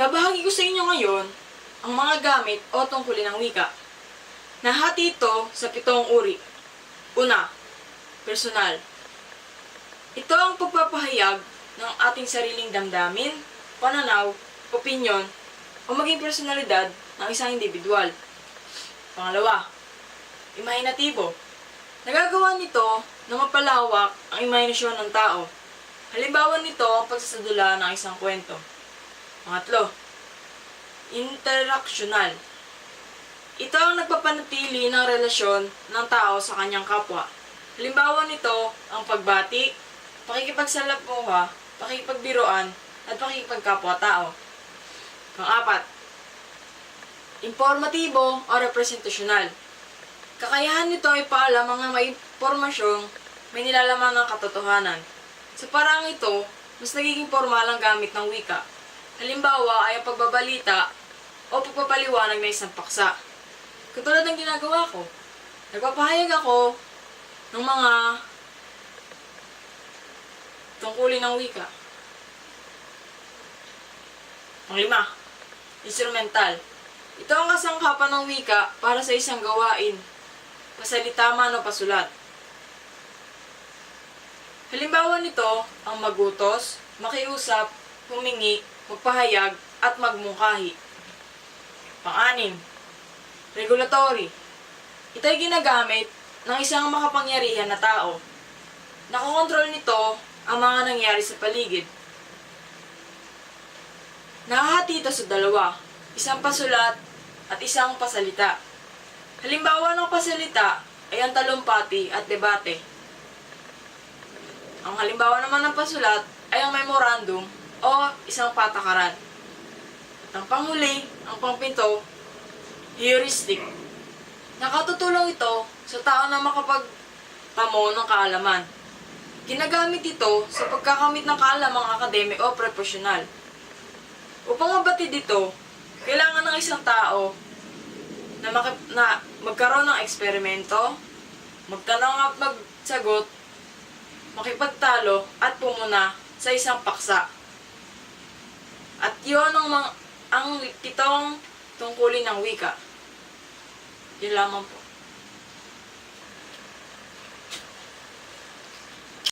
Ibabahagi ko sa inyo ngayon ang mga gamit o tungkulin ng wika. Nahati ito sa pitong uri. Una, personal. Ito ang pagpapahayag ng ating sariling damdamin, pananaw, opinyon, o maging personalidad ng isang individual. Pangalawa, imahinatibo. Nagagawa nito na mapalawak ang imahinasyon ng tao. Halimbawa nito ang pagsasadula ng isang kwento. Pangatlo, interaksyonal. Ito ang nagpapanatili ng relasyon ng tao sa kanyang kapwa. Halimbawa nito ang pagbati, pakikipagsalapuha, pakikipagbiruan, at pakikipagkapwa-tao. Pang-apat, informatibo o representasyonal. Kakayahan nito ay paalam mga may impormasyong may nilalaman ng katotohanan. Sa paraang ito, mas nagiging formal ang gamit ng wika. Halimbawa ay ang pagbabalita o pagpapaliwanag ng isang paksa. Katulad ng ginagawa ko. Nagpapahayag ako ng mga tungkulin ng wika. Panglima, instrumental. Ito ang kasangkapan ng wika para sa isang gawain, pasalita man o pasulat. Halimbawa nito ang magutos, makiusap, humingi, magpahayag, at magmungkahi. Pang-anim, regulatory. Ito ay ginagamit ng isang makapangyarihan na tao. Nakokontrol nito ang mga nangyari sa paligid. Nakahati ito sa dalawa, isang pasulat at isang pasalita. Halimbawa ng pasalita ay ang talumpati at debate. Ang halimbawa naman ng pasulat ay ang memorandum o isang patakaran. At ang panghuli, ang pangpinto, heuristic. Nakatutulong ito sa tao na makapagtamo ng kaalaman. Ginagamit ito sa pagkakamit ng kaalamang akademi o profesional. Upang mabatid dito, kailangan ng isang tao na, maki- na magkaroon ng eksperimento, magtanong at magsagot, makipagtalo at pumuna sa isang paksa. At yun ang, mga, ang pitong tungkulin ng wika. Yun lamang po.